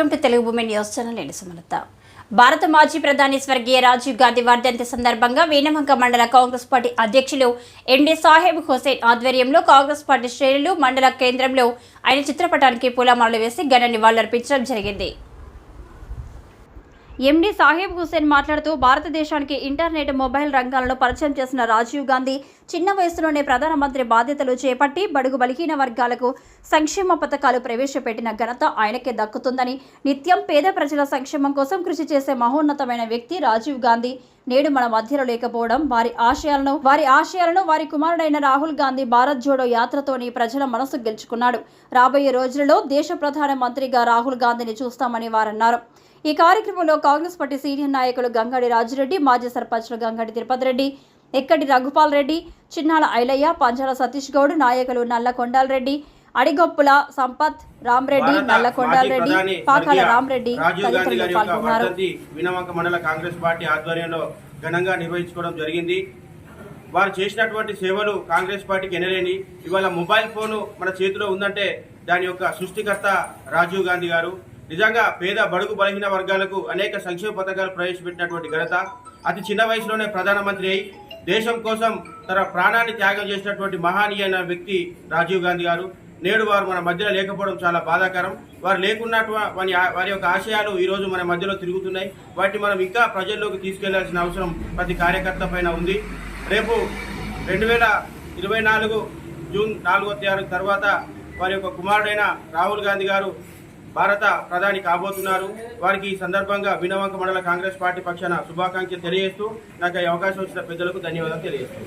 తెలుగు భూమి news channel నేను సుమలత. భారత మాజీ ప్రధాని స్వర్గీయ రాజీవ్ గాంధీ వర్ధంతి సందర్భంగా వీనమంక మండల కాంగ్రెస్ పార్టీ అధ్యక్షులు ఎండి సాహెబ్ హుసేన్ ఆధ్వర్యంలో కాంగ్రెస్ పార్టీ శ్రేణులు మండల కేంద్రంలో ఆయన చిత్రపటానికి పూలమాలలు వేసి ఘన నివాళులర్పించడం జరిగింది. ఎండి సాహెబ్ హుసేన్ మాట్లాడుతూ భారతదేశానికి ఇంటర్నెట్ మొబైల్ రంగాలను పరిచయం చేసిన రాజీవ్ గాంధీ చిన్న వయసులోనే ప్రధానమంత్రి బాధ్యతలు చేపట్టి బడుగు బలిహీన వర్గాలకు సంక్షేమ పథకాలు ప్రవేశపెట్టిన ఘనత ఆయనకే దక్కుతుందని. నిత్యం పేద ప్రజల సంక్షేమం కోసం కృషి చేసే మహోన్నతమైన వ్యక్తి రాజీవ్ గాంధీ. నేడు మన మధ్యలో లేకపోవడం వారి ఆశయాలను వారి ఆశయాలను వారి కుమారుడైన రాహుల్ గాంధీ భారత్ జోడో యాత్రతోని ప్రజల మనసు గెలుచుకున్నాడు. రాబోయే రోజులలో దేశ ప్రధాన మంత్రిగా రాహుల్ గాంధీని చూస్తామని వారన్నారు. ఈ కార్యక్రమంలో కాంగ్రెస్ పార్టీ సీనియర్ నాయకులు గంగాడి రాజిరెడ్డి మాజీ సర్పంచ్లు గంగాడి తిరుపతి రెడ్డి ఎక్కడి రఘుపాల్ రెడ్డి చిన్నాల ఐలయ్య పంచాల సతీష్ గౌడ్ నాయకులు నల్ల కొండాలరెడ్డి అడిగొప్పుల సంపత్ రామరెడ్డి నల్ల కొండాలరెడ్డి పాకాల రామరెడ్డి రాజీవ్ గాంధీ తదితరులు గారి యొక్క పాల్గొన్నారు. వర్ధంతి వినవంక మండల కాంగ్రెస్ పార్టీ ఆధ్వర్యంలో ఘనంగా నిర్వహించుకోవడం జరిగింది. వారు చేసినటువంటి సేవలు కాంగ్రెస్ పార్టీకి ఎనలేని ఇవాళ మొబైల్ ఫోను మన చేతిలో ఉందంటే దాని యొక్క సృష్టికర్త రాజీవ్ గాంధీ గారు. నిజంగా పేద బడుగు బలహీన వర్గాలకు అనేక సంక్షేమ పథకాలు ప్రవేశపెట్టినటువంటి ఘనత. అతి చిన్న వయసులోనే ప్రధానమంత్రి అయి దేశం కోసం తన ప్రాణాన్ని త్యాగం చేసినటువంటి మహానీయమైన వ్యక్తి రాజీవ్ గాంధీ గారు. నేడు వారు మన మధ్యలో లేకపోవడం చాలా బాధాకరం. వారు లేకున్నట్టు వారి వారి యొక్క ఆశయాలు ఈరోజు మన మధ్యలో తిరుగుతున్నాయి. వాటిని మనం ఇంకా ప్రజల్లోకి తీసుకెళ్ళాల్సిన అవసరం ప్రతి కార్యకర్త పైన ఉంది. రేపు రెండు వేల ఇరవై నాలుగు జూన్ నాలుగో తారీఖు తర్వాత వారి యొక్క కుమారుడైన రాహుల్ గాంధీ గారు భారత ప్రధాని కాబోతున్నారు. వారికి ఈ సందర్భంగా వినవంక మండల కాంగ్రెస్ పార్టీ పక్షాన శుభాకాంక్షలు తెలియజేస్తూ నాకు ఈ అవకాశం వచ్చిన పెద్దలకు ధన్యవాదాలు తెలియజేస్తున్నాను